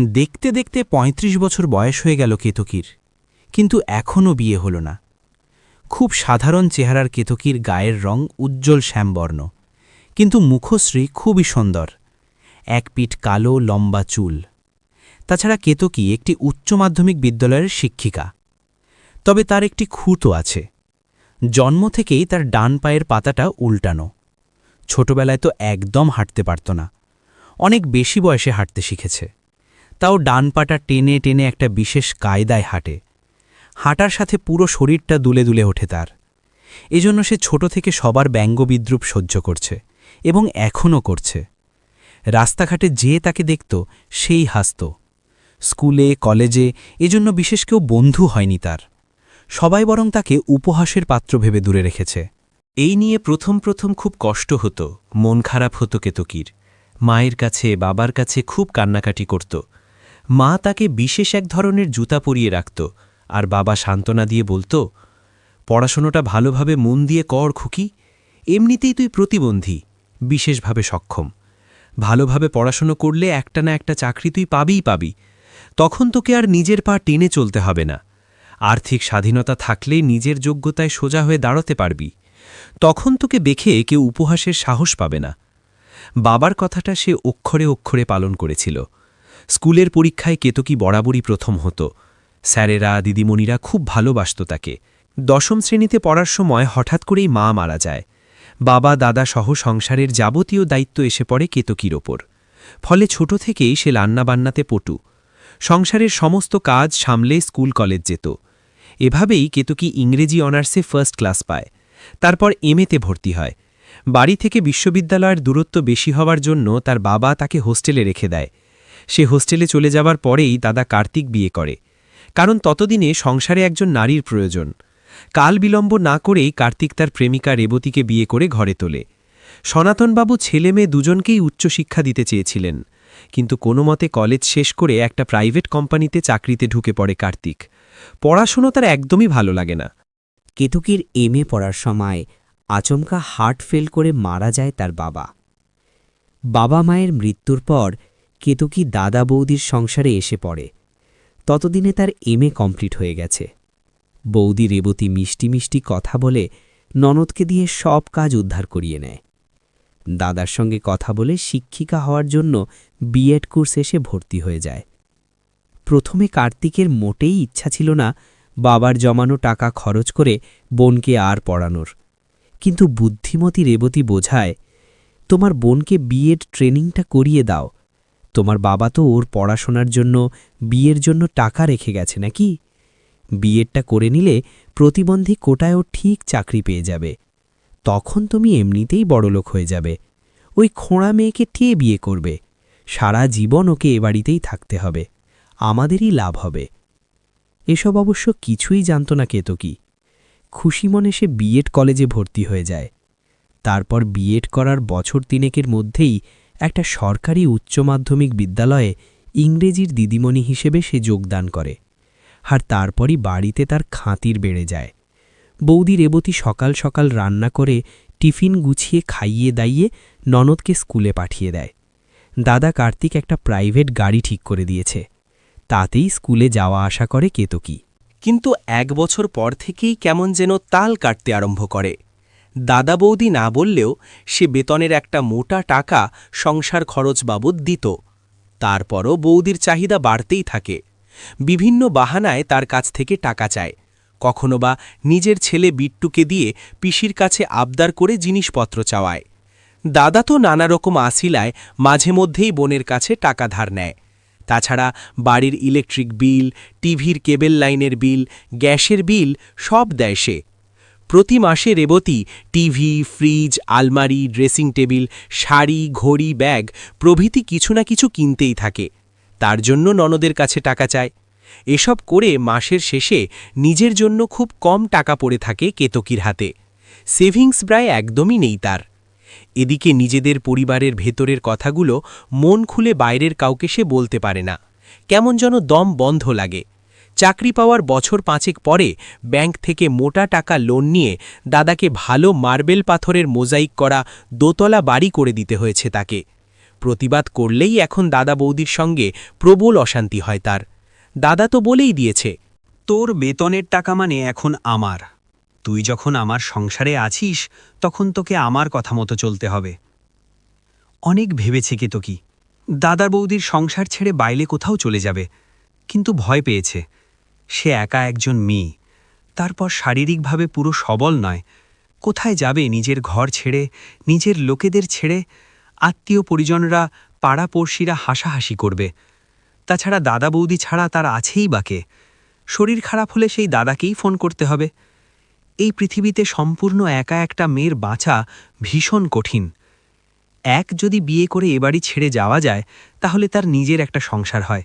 দেখতে দেখতে ৩৫ বছর বয়স হয়ে গেল কেতকীর। কিন্তু এখনও বিয়ে হল না। খুব সাধারণ চেহারার কেতকীর গায়ের রং উজ্জ্বল শ্যামবর্ণ। কিন্তু মুখশ্রী খুবই সুন্দর। এক পিঠ কালো, লম্বা চুল। তাছাড়া কেতকী একটি উচ্চ মাধ্যমিক বিদ্যালয়ের শিক্ষিকা। তবে তার একটি খুঁতো আছে। জন্ম থেকেই তার ডান পায়ের পাতাটা উল্টানো। ছোটবেলায় তো একদম হাঁটতে পারত না। অনেক বেশি বয়সে হাঁটতে শিখেছে। তাও ডান পাটা টেনে টেনে একটা বিশেষ কায়দায় হাঁটে। হাঁটার সাথে পুরো শরীরটা দুলে দুলে ওঠে তার। এজন্য সে ছোট থেকে সবার ব্যঙ্গ বিদ্রুপ সহ্য করছে এবং এখনও করছে। রাস্তাঘাটে যে তাকে দেখত, সেই হাসত। স্কুলে, কলেজে এজন্য বিশেষ কেউ বন্ধু হয়নি তার। সবাই বরং তাকে উপহাসের পাত্র ভেবে দূরে রেখেছে। এই নিয়ে প্রথম প্রথম খুব কষ্ট হতো, মন খারাপ হতো কেতকির। মায়ের কাছে, বাবার কাছে খুব কান্নাকাটি করত। মা তাকে বিশেষ এক ধরনের জুতা পরিয়ে রাখত, আর বাবা সান্ত্বনা দিয়ে বলতো, পড়াশোনাটা ভালোভাবে মন দিয়ে কর খুকি, এমনিতেই তুই প্রতিবন্ধী, বিশেষভাবে সক্ষম। ভালোভাবে পড়াশোনা করলে একটা না একটা চাকরি তুই পাবিই পাবি, তখন তোকে আর নিজের পা টেনে চলতে হবে না। আর্থিক স্বাধীনতা থাকলেই নিজের যোগ্যতায় সোজা হয়ে দাঁড়াতে পারবি। তখন তোকে দেখে কেউ উপহাসের সাহস পাবে না। বাবার কথাটা সে অক্ষরে অক্ষরে পালন করেছিল। স্কুলের পরীক্ষায় কেতকী বরাবরই প্রথম হতো। স্যারেরা, দিদিমণিরা খুব ভালোবাসত তাকে। দশম শ্রেণীতে পড়ার সময় হঠাৎ করেই মা মারা যায়। বাবা, দাদা সহ সংসারের যাবতীয় দায়িত্ব এসে পড়ে কেতকীর ওপর। ফলে ছোট থেকেই সে রান্নাবান্নাতে পটু। সংসারের সমস্ত কাজ সামলে স্কুল কলেজ যেত। এভাবেই কেতকী ইংরেজি অনার্সে ফার্স্ট ক্লাস পায়। তারপর এমএতে ভর্তি হয়। বাড়ি থেকে বিশ্ববিদ্যালয়ের দূরত্ব বেশি হওয়ার জন্য তার বাবা তাকে হোস্টেলে রেখে দেয়। সে হোস্টেলে চলে যাবার পরেই দাদা কার্তিক বিয়ে করে। কারণ ততদিনে সংসারে একজন নারীর প্রয়োজন। কাল বিলম্ব না করেই কার্তিক তার প্রেমিকা রেবতীকে বিয়ে করে ঘরে তোলে। সনাতনবাবু ছেলে মেয়ে দুজনকেই উচ্চশিক্ষা দিতে চেয়েছিলেন। কিন্তু কোনো মতে কলেজ শেষ করে একটা প্রাইভেট কোম্পানিতে চাকরিতে ঢুকে পড়ে কার্তিক। পড়াশুনো তার একদমই ভালো লাগে না। কেতকীর এমএ পড়ার সময় আচমকা হার্ট ফেল করে মারা যায় তার বাবা। বাবা মায়ের মৃত্যুর পর কেতকী দাদা বৌদির সংসারে এসে পড়ে। ততদিনে তার এমএ কমপ্লিট হয়ে গেছে। বৌদি রেবতী মিষ্টি মিষ্টি কথা বলে ননদকে দিয়ে সব কাজ উদ্ধার করিয়ে নেয়। দাদার সঙ্গে কথা বলে শিক্ষিকা হওয়ার জন্য বিএড কোর্স এসে ভর্তি হয়ে যায়। প্রথমে কার্তিকের মোটেই ইচ্ছা ছিল না বাবার জমানো টাকা খরচ করে বোনকে আর পড়ানোর। কিন্তু বুদ্ধিমতী রেবতী বোঝায়, তোমার বোনকে বিএড ট্রেনিংটা করিয়ে দাও তোমার বাবা তো ওর পড়াশোনার জন্য বিয়ের জন্য টাকা রেখে গেছে নাকি? বিএডটা করে নিলে প্রতিবন্ধী কোটায় ও ঠিক চাকরি পেয়ে যাবে। তখন তুমি এমনিতেই বড়লোক হয়ে যাবে। ওই খোঁড়া মেয়েকে কে বিয়ে করবে? সারা জীবন ওকে এ বাড়িতেই থাকতে হবে। আমাদেরই লাভ হবে। এসব অবশ্য কিছুই জানত না কেতকী খুশি মনে সে বিএড কলেজে ভর্তি হয়ে যায়। তারপর বিএড করার বছর তিনেকের মধ্যেই একটা সরকারি উচ্চ মাধ্যমিক বিদ্যালয়ে ইংরেজির দিদিমণি হিসেবে সে যোগদান করে। আর তারপরই বাড়িতে তার খাতির বেড়ে যায়। বৌদি রেবতী সকাল সকাল রান্না করে টিফিন গুছিয়ে খাইয়ে দাইয়ে ননদকে স্কুলে পাঠিয়ে দেয়। দাদা কার্তিক একটা প্রাইভেট গাড়ি ঠিক করে দিয়েছে। তাতেই স্কুলে যাওয়া আসা করে কেতকী। কিন্তু এক বছর পর থেকেই কেমন যেন তাল কাটতে আরম্ভ করে। দাদা বৌদি না বললেও সে বেতনের একটা মোটা টাকা সংসার খরচ বাবদ দিত। তারপরও বৌদির চাহিদা বাড়তেই থাকে। বিভিন্ন বাহানায় তার কাছ থেকে টাকা চায়। কখনো বা নিজের ছেলে বিট্টুকে দিয়ে পিসির কাছে আবদার করে জিনিসপত্র চাওয়ায়। দাদা তো নানা রকম আসিলায় মাঝে মধ্যেই বোনের কাছে টাকা ধার নেয়। তাছাড়া বাড়ির ইলেকট্রিক বিল, টিভির কেবেল লাইনের বিল, গ্যাসের বিল সব দেয় সে। প্রতি মাসে রেবতী, টিভি, ফ্রিজ, আলমারি, ড্রেসিং টেবিল, শাড়ি, ঘড়ি, ব্যাগ প্রভৃতি কিছু না কিছু কিনতেই থাকে। তার জন্য ননদের কাছে টাকা চায়। এসব করে মাসের শেষে নিজের জন্য খুব কম টাকা পড়ে থাকে কেতকীর হাতে। সেভিংস প্রায় একদমই নেই তার। এদিকে নিজেদের পরিবারের ভেতরের কথাগুলো মন খুলে বাইরের কাউকে সে বলতে পারে না। কেমন যেন দম বন্ধ লাগে। চাকরি পাওয়ার বছর পাঁচেক পরে ব্যাংক থেকে মোটা টাকা লোন নিয়ে দাদাকে ভালো মার্বেল পাথরের মোজাইক করা দোতলা বাড়ি করে দিতে হয়েছে তাকে। প্রতিবাদ করলেই এখন দাদা বৌদির সঙ্গে প্রবল অশান্তি হয় তার। দাদা তো বলেই দিয়েছে, তোর বেতনের টাকা মানে এখন আমার। তুই যখন আমার সংসারে আছিস, তখন তোকে আমার কথা মতো চলতে হবে। অনেক ভেবেছে কে তো কি। দাদার বৌদির সংসার ছেড়ে বাইলে কোথাও চলে যাবে। কিন্তু ভয় পেয়েছে। সে একা একজন মেয়ে। তারপর শারীরিকভাবে পুরো সবল নয়। কোথায় যাবে নিজের ঘর ছেড়ে, নিজের লোকেদের ছেড়ে? আত্মীয় পরিজনরা, পাড়াপড়শিরা হাসাহাসি করবে। তাছাড়া দাদা বৌদি ছাড়া তার আছেই বাকে শরীর খারাপ হলে সেই দাদাকেই ফোন করতে হবে। এই পৃথিবীতে সম্পূর্ণ একা একটা মেয়ের বাঁচা ভীষণ কঠিন। এক যদি বিয়ে করে এ বাড়ি ছেড়ে যাওয়া যায়, তাহলে তার নিজের একটা সংসার হয়।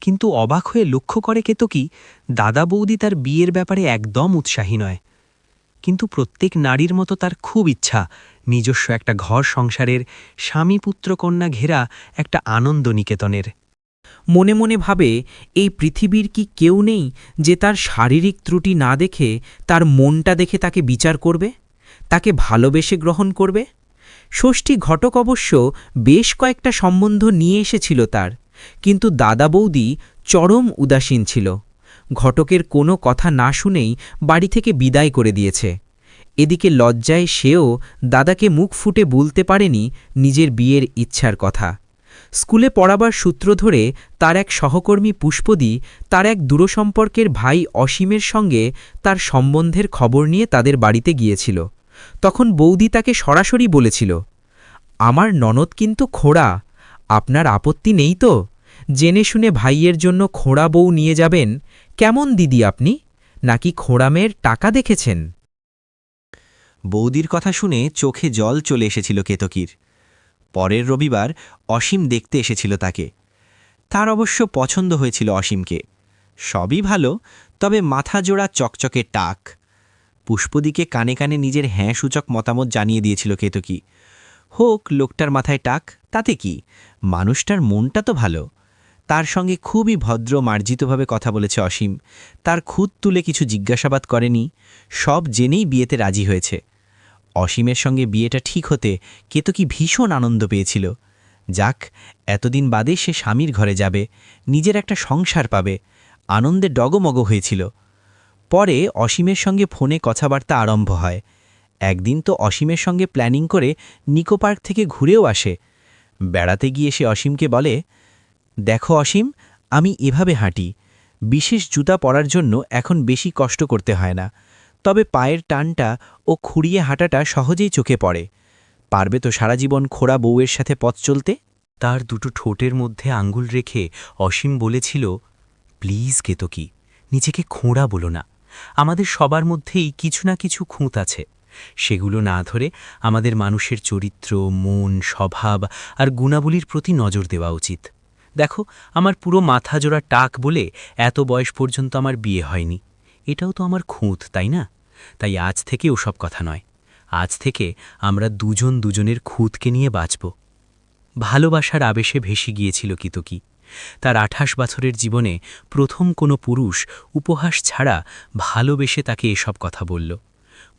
কিন্তু অবাক হয়ে লক্ষ্য করে কে তো কি, দাদা বৌদি তার বিয়ের ব্যাপারে একদম উৎসাহী নয়। কিন্তু প্রত্যেক নারীর মতো তার খুব ইচ্ছা, নিজস্ব একটা ঘর সংসারের, স্বামী পুত্র কন্যা ঘেরা একটা আনন্দ নিকেতনের। মনে মনে ভাবে, এই পৃথিবীর কি কেউ নেই যে তার শারীরিক ত্রুটি না দেখে তার মনটা দেখে তাকে বিচার করবে, তাকে ভালোবেসে গ্রহণ করবে? ষষ্ঠী ঘটক অবশ্য বেশ কয়েকটা সম্বন্ধ নিয়ে এসেছিল তার। কিন্তু দাদা বৌদি চরম উদাসীন ছিল। ঘটকের কোনো কথা না শুনেই বাড়ি থেকে বিদায় করে দিয়েছে। এদিকে লজ্জায় সেও দাদাকে মুখ ফুটে বলতে পারেনি নিজের বিয়ের ইচ্ছার কথা। স্কুলে পড়াবার সূত্র ধরে তার এক সহকর্মী পুষ্পদি তার এক দূরসম্পর্কের ভাই অসীমের সঙ্গে তার সম্বন্ধের খবর নিয়ে তাদের বাড়িতে গিয়েছিল। তখন বৌদি তাকে সরাসরি বলেছিল, আমার ননদ কিন্তু খোড়া আপনার আপত্তি নেই তো? জেনে শুনে ভাইয়ের জন্য খোড়া বউ নিয়ে যাবেন। কেমন দিদি আপনি? নাকি খোড়া মেয়ের টাকা দেখেছেন? বৌদির কথা শুনে চোখে জল চলে এসেছিল কেতকীর। পরের রবিবার অসীম দেখতে এসেছিল তাকে। তার অবশ্য পছন্দ হয়েছিল অসীমকে। সবই ভালো, তবে মাথা জোড়া চকচকে টাক। পুষ্পদিকে কানে কানে নিজের হ্যাঁ সূচক মতামত জানিয়ে দিয়েছিল কেতকী। হোক লোকটার মাথায় টাক, তাতে কি? মানুষটার মনটা তো ভালো। তার সঙ্গে খুবই ভদ্র মার্জিতভাবে কথা বলেছে অসীম। তার খুদ তুলে কিছু জিজ্ঞাসাবাদ করেনি, সব জেনেই বিয়েতে রাজি হয়েছে। অসীমের সঙ্গে বিয়েটা ঠিক হতে কেতকী ভীষণ আনন্দ পেয়েছিল। যাক, এতদিন বাদে সে স্বামীর ঘরে যাবে, নিজের একটা সংসার পাবে, আনন্দে ডগমগ হয়েছিল। পরে অসীমের সঙ্গে ফোনে কথাবার্তা আরম্ভ হয়। একদিন তো অসীমের সঙ্গে প্ল্যানিং করে নিকো পার্ক থেকে ঘুরেও আসে। বেড়াতে গিয়ে সে অসীমকে বলে, দেখো অসীম, আমি এভাবে হাঁটি। বিশেষ জুতা পরার জন্য এখন বেশি কষ্ট করতে হয় না। তবে পায়ের টানটা ও খুঁড়িয়ে হাঁটাটা সহজেই চোখে পড়ে। পারবে তো সারা জীবন খোড়া বউয়ের সাথে পথ চলতে? তার দুটো ঠোঁটের মধ্যে আঙ্গুল রেখে অসীম বলেছিল, প্লিজ কেতকী, নিজেকে খোঁড়া বলো না। আমাদের সবার মধ্যেই কিছু না কিছু খুঁত আছে। সেগুলো না ধরে আমাদের মানুষের চরিত্র, মন, স্বভাব আর গুণাবলীর প্রতি নজর দেওয়া উচিত। দেখো, আমার পুরো মাথা জোড়া টাক বলে এত বয়স পর্যন্ত আমার বিয়ে হয়নি। এটাও তো আমার খুঁত, তাই না? তাই আজ থেকে ওসব কথা নয়। আজ থেকে আমরা দুজন দুজনের খুঁতকে নিয়ে বাঁচব। ভালোবাসার আবেশে ভেসে গিয়েছিল কিতকি। তার আঠাশ বছরের জীবনে প্রথম কোনো পুরুষ উপহাস ছাড়া ভালোবেসে তাকে এসব কথা বলল।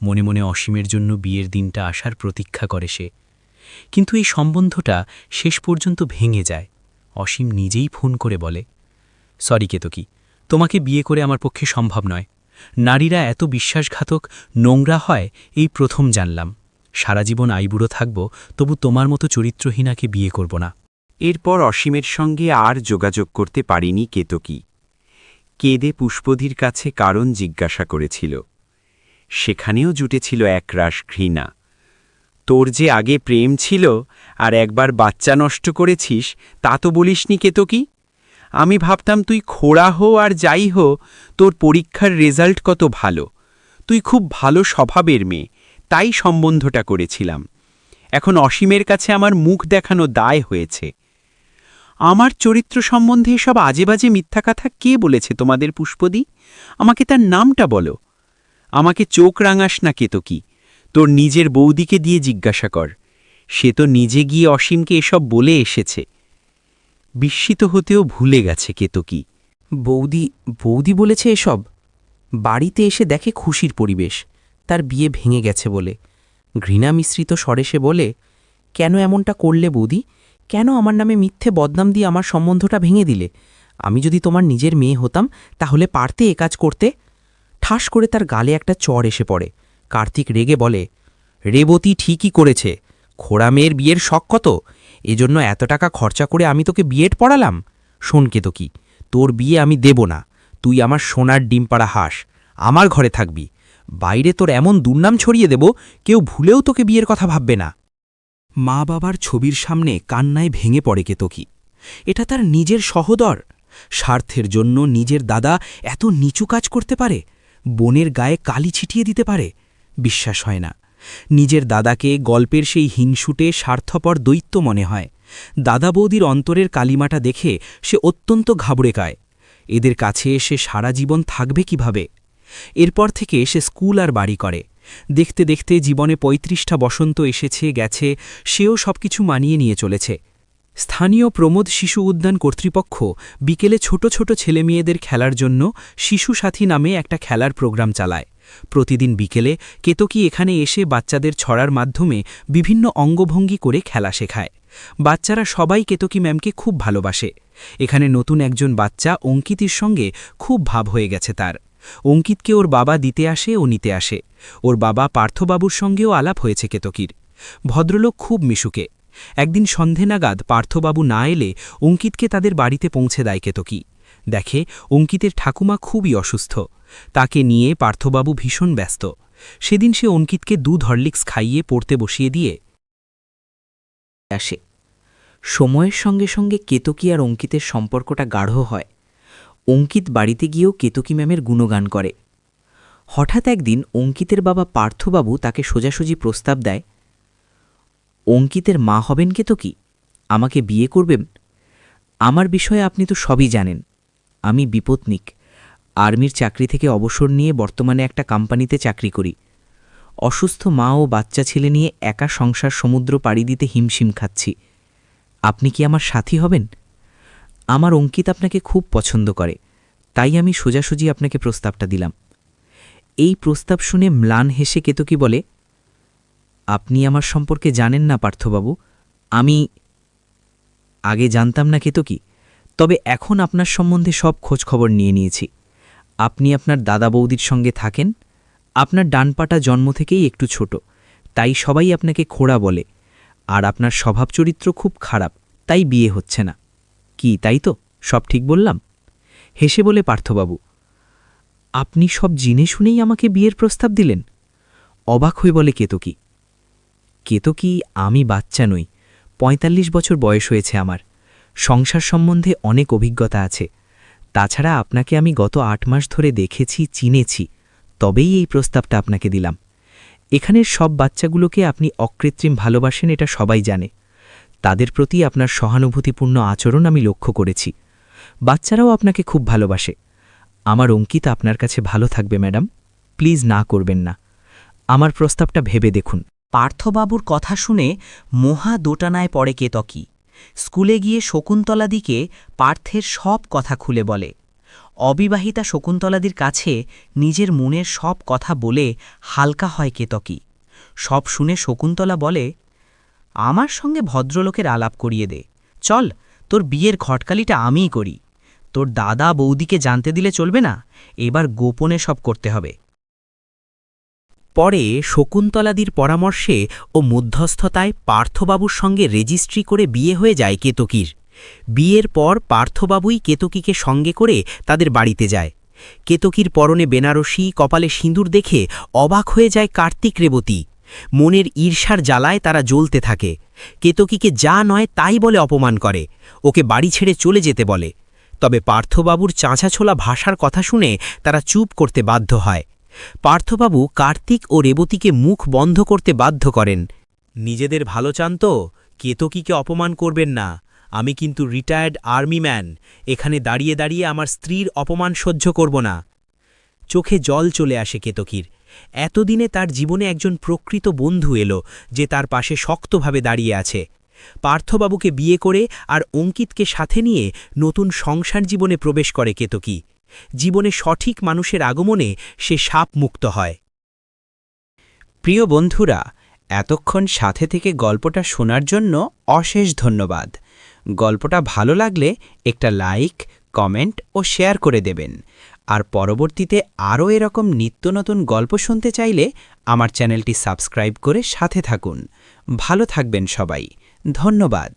মনে মনে অসীমের জন্য বিয়ের দিনটা আসার প্রতীক্ষা করে সে। কিন্তু এই সম্বন্ধটা শেষ পর্যন্ত ভেঙে যায়। অসীম নিজেই ফোন করে বলে, সরি কেতকী, তোমাকে বিয়ে করে আমার পক্ষে সম্ভব নয়। নারীরা এত বিশ্বাসঘাতক, নোংরা হয়, এই প্রথম জানলাম। সারা জীবন আইবুড়ো থাকব, তবু তোমার মতো চরিত্রহীনাকে বিয়ে করব না। এরপর অসীমের সঙ্গে আর যোগাযোগ করতে পারিনি কেতকী। কেদে পুষ্পধির কাছে কারণ জিজ্ঞাসা করেছিল। সেখানেও জুটেছিল একরাশ ঘৃণা। তোর যে আগে প্রেম ছিল আর একবার বাচ্চা নষ্ট করেছিস, তা তো বলিসনি কেতকী আমি ভাবতাম তুই খোড়া হো আর যাই হো, তোর পরীক্ষার রেজাল্ট কত ভালো। তুই খুব ভালো স্বভাবের মেয়ে, তাই সম্বন্ধটা করেছিলাম। এখন অসীমের কাছে আমার মুখ দেখানো দায় হয়েছে। আমার চরিত্র সম্বন্ধে সব আজে বাজে মিথ্যা কথা কে বলেছে তোমাদের পুষ্পদি? আমাকে তার নামটা বলো। আমাকে চোখ রাঙাস না কেতকী তোর নিজের বৌদিকে দিয়ে জিজ্ঞাসা কর। সে তো নিজে গিয়ে অসীমকে এসব বলে এসেছে। বিস্মিত হতেও ভুলে গেছে কেতকী বৌদি বৌদি বলেছে এসব। বাড়িতে এসে দেখে খুশির পরিবেশ। তার বিয়ে ভেঙে গেছে বলে। ঘৃণা মিশ্রিত স্বরে সে বলে, কেন এমনটা করলে বৌদি? কেন আমার নামে মিথ্যে বদনাম দিয়ে আমার সম্বন্ধটা ভেঙে দিলে? আমি যদি তোমার নিজের মেয়ে হতাম, তাহলে পারতে এ কাজ করতে? ঠাস করে তার গালে একটা চর এসে পড়ে। কার্তিক রেগে বলে, রেবতী ঠিকই করেছে। খোড়া মেয়ের বিয়ের শখ কত? এজন্য এত টাকা খরচা করে আমি তোকে বিয়েট পড়ালাম? শোন কেতকী তোর বিয়ে আমি দেব না। তুই আমার সোনার ডিম পাড়া হাঁস। আমার ঘরে থাকবি। বাইরে তোর এমন দুর্নাম ছড়িয়ে দেব, কেউ ভুলেও তোকে বিয়ের কথা ভাববে না। মা বাবার ছবির সামনে কান্নায় ভেঙে পড়ে কেতকী এটা তার নিজের সহদর। স্বার্থের জন্য নিজের দাদা এত নিচু কাজ করতে পারে। বোনের গায়ে কালি ছিটিয়ে দিতে পারে? বিশ্বাস হয় না। নিজের দাদাকে গল্পের সেই হিংসুটে স্বার্থপর দৈত্য মনে হয়। দাদা বৌদির অন্তরের কালিমাটা দেখে সে অত্যন্ত ঘাবড়ে কায় এদের কাছে সে সারা জীবন থাকবে কীভাবে? এরপর থেকে সে স্কুল আর বাড়ি করে। দেখতে দেখতে জীবনে পঁয়ত্রিশটা বসন্ত এসেছে, গেছে, সেও সবকিছু মানিয়ে নিয়ে চলেছে। স্থানীয় প্রমোদ শিশু উদ্যান কর্তৃপক্ষ বিকেলে ছোট ছোট ছেলেমেয়েদের খেলার জন্য শিশু সাথী নামে একটা খেলার প্রোগ্রাম চালায়। প্রতিদিন বিকেলে কেতকী এখানে এসে বাচ্চাদের ছড়ার মাধ্যমে বিভিন্ন অঙ্গভঙ্গি করে খেলা শেখায়। বাচ্চারা সবাই কেতকী ম্যামকে খুব ভালোবাসে। এখানে নতুন একজন বাচ্চা অঙ্কিতির সঙ্গে খুব ভাব হয়ে গেছে তার। অঙ্কিতকে ওর বাবা দিতে আসে ও নিতে আসে। ওর বাবা পার্থবাবুর সঙ্গেও আলাপ হয়েছে কেতকীর। ভদ্রলোক খুব মিশুকে। একদিন সন্ধে নাগাদ পার্থবাবু না এলে অঙ্কিতকে তাদের বাড়িতে পৌঁছে দেয় কেতকী। দেখে অঙ্কিতের ঠাকুমা খুবই অসুস্থ। তাকে নিয়ে পার্থবাবু ভীষণ ব্যস্ত। সেদিন সে অঙ্কিতকে দুধ হরলিক্স খাইয়ে পড়তে বসিয়ে দিয়ে আসে। সময়ের সঙ্গে সঙ্গে কেতকী আর অঙ্কিতের সম্পর্কটা গাঢ় হয়। অঙ্কিত বাড়িতে গিয়েও কেতকী ম্যামের গুণগান করে। হঠাৎ একদিন অঙ্কিতের বাবা পার্থবাবু তাকে সোজাসুজি প্রস্তাব দেয় অঙ্কিতের মা হবেন কেতকী আমাকে বিয়ে করবেন? আমার বিষয়ে আপনি তো সবই জানেন। আমি বিপত্নিক। আর্মির চাকরি থেকে অবসর নিয়ে বর্তমানে একটা কোম্পানিতে চাকরি করি। অসুস্থ মা ও বাচ্চা ছেলে নিয়ে একা সংসার সমুদ্র পাড়ি দিতে হিমশিম খাচ্ছি। আপনি কি আমার সাথী হবেন? আমার অঙ্কিত আপনাকে খুব পছন্দ করে। তাই আমি সোজাসুজি আপনাকে প্রস্তাবটা দিলাম। এই প্রস্তাব শুনে ম্লান হেসে কেতকী বলে আপনি আমার সম্পর্কে জানেন না, পার্থবাবু। আমি আগে জানতাম না কেতকী তবে এখন আপনার সম্বন্ধে সব খোঁজখবর নিয়ে নিয়েছি। আপনি আপনার দাদা বৌদির সঙ্গে থাকেন। আপনার ডানপাটা জন্ম থেকেই একটু ছোট। তাই সবাই আপনাকে খোড়া বলে। আর আপনার স্বভাব চরিত্র খুব খারাপ, তাই বিয়ে হচ্ছে না। কি, তাই তো? সব ঠিক বললাম? হেসে বলে পার্থবাবু, আপনি সব জিনে শুনেই আমাকে বিয়ের প্রস্তাব দিলেন? অবাক হয়ে বলে কেতকী কেতকী আমি বাচ্চা নই। পঁয়তাল্লিশ বছর বয়স হয়েছে আমার। সংসার সম্বন্ধে অনেক অভিজ্ঞতা আছে। তাছাড়া আপনাকে আমি গত আট মাস ধরে দেখেছি, চিনেছি। তবেই এই প্রস্তাবটা আপনাকে দিলাম। এখানের সব বাচ্চাগুলোকে আপনি অকৃত্রিম ভালোবাসেন, এটা সবাই জানে। তাদের প্রতি আপনার সহানুভূতিপূর্ণ আচরণ আমি লক্ষ্য করেছি। বাচ্চারাও আপনাকে খুব ভালোবাসে। আমার অঙ্কিত আপনার কাছে ভালো থাকবে, ম্যাডাম। প্লিজ না করবেন না। আমার প্রস্তাবটা ভেবে দেখুন। পার্থবাবুর কথা শুনে মহা দোটানায় পড়ে কেতকী। স্কুলে গিয়ে শকুন্তলাদিকে পার্থের সব কথা খুলে বলে। অবিবাহিতা শকুন্তলাদির কাছে নিজের মনের সব কথা বলে হালকা হয় কেতকী। সব শুনে শকুন্তলা বলে, আমার সঙ্গে ভদ্রলোকের আলাপ করিয়ে দে। চল, তোর বিয়ের ঘটকালিটা আমিই করি। তোর দাদা বৌদিকে জানতে দিলে চলবে না? এবার গোপনে সব করতে হবে। পরে শকুন্তলাদির পরামর্শে ও মধ্যস্থতায় পার্থবাবুর সঙ্গে রেজিস্ট্রি করে বিয়ে হয়ে যায় কেতকীর। বিয়ের পর পার্থবাবুই কেতকীকে সঙ্গে করে তাদের বাড়িতে যায়। কেতকীর পরনে বেনারসি, কপালে সিঁদুর দেখে অবাক হয়ে যায় কার্তিক রেবতী। মনের ঈর্ষার জ্বালায় তারা জ্বলতে থাকে। কেতকীকে যা নয় তাই বলে অপমান করে। ওকে বাড়ি ছেড়ে চলে যেতে বলে। তবে পার্থবাবুর চাঁচাছোলা ভাষার কথা শুনে তারা চুপ করতে বাধ্য হয়। পার্থবাবু কার্তিক ও রেবতীকে মুখ বন্ধ করতে বাধ্য করেন। নিজেদের ভালো চান তো, কেতকীকে অপমান করবেন না। আমি কিন্তু রিটায়ার্ড আর্মি ম্যান এখানে দাঁড়িয়ে দাঁড়িয়ে আমার স্ত্রীর অপমান সহ্য করব না। চোখে জল চলে আসে কেতকীর। এতদিনে তার জীবনে একজন প্রকৃত বন্ধু এলো, যে তার পাশে শক্তভাবে দাঁড়িয়ে আছে। পার্থবাবুকে বিয়ে করে আর অঙ্কিতকে সাথে নিয়ে নতুন সংসার জীবনে প্রবেশ করে কেতকী। জীবনে সঠিক মানুষের আগমনে সে সাপ মুক্ত হয়। প্রিয় বন্ধুরা, এতক্ষণ সাথে থেকে গল্পটা শোনার জন্য অশেষ ধন্যবাদ। গল্পটা ভালো লাগলে একটা লাইক, কমেন্ট ও শেয়ার করে দেবেন। আর পরবর্তীতে আরও এরকম নিত্য নতুন গল্প শুনতে চাইলে আমার চ্যানেলটি সাবস্ক্রাইব করে সাথে থাকুন। ভালো থাকবেন সবাই। ধন্যবাদ।